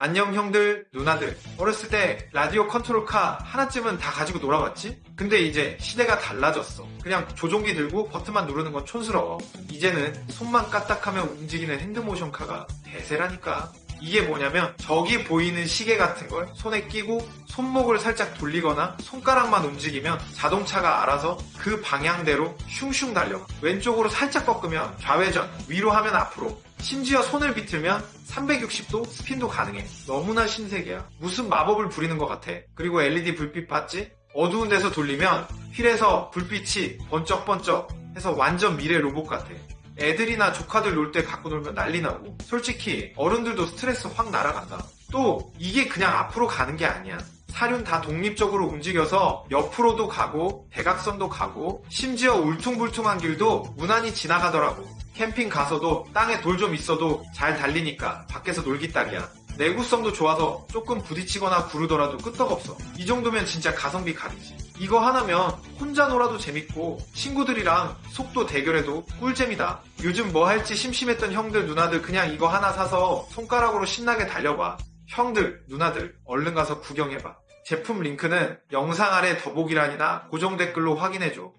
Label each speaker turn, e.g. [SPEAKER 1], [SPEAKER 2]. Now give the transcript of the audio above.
[SPEAKER 1] 안녕 형들, 누나들. 어렸을 때 라디오 컨트롤카 하나쯤은 다 가지고 놀아왔지? 근데 이제 시대가 달라졌어. 그냥 조종기 들고 버튼만 누르는 건 촌스러워. 이제는 손만 까딱하면 움직이는 핸드모션카가 대세라니까. 이게 뭐냐면 저기 보이는 시계 같은 걸 손에 끼고 손목을 살짝 돌리거나 손가락만 움직이면 자동차가 알아서 그 방향대로 슝슝 달려가. 왼쪽으로 살짝 꺾으면 좌회전, 위로 하면 앞으로. 심지어 손을 비틀면 360도 스핀도 가능해. 너무나 신세계야. 무슨 마법을 부리는 것 같아. 그리고 LED 불빛 봤지? 어두운 데서 돌리면 휠에서 불빛이 번쩍번쩍 해서 완전 미래 로봇 같아. 애들이나 조카들 놀 때 갖고 놀면 난리 나고. 솔직히 어른들도 스트레스 확 날아간다. 또 이게 그냥 앞으로 가는 게 아니야. 사륜 다 독립적으로 움직여서 옆으로도 가고 대각선도 가고 심지어 울퉁불퉁한 길도 무난히 지나가더라고. 캠핑 가서도 땅에 돌 좀 있어도 잘 달리니까 밖에서 놀기 딱이야. 내구성도 좋아서 조금 부딪히거나 구르더라도 끄떡없어. 이 정도면 진짜 가성비 각이지. 이거 하나면 혼자 놀아도 재밌고 친구들이랑 속도 대결해도 꿀잼이다. 요즘 뭐 할지 심심했던 형들 누나들 그냥 이거 하나 사서 손가락으로 신나게 달려봐. 형들 누나들 얼른 가서 구경해봐. 제품 링크는 영상 아래 더보기란이나 고정 댓글로 확인해줘.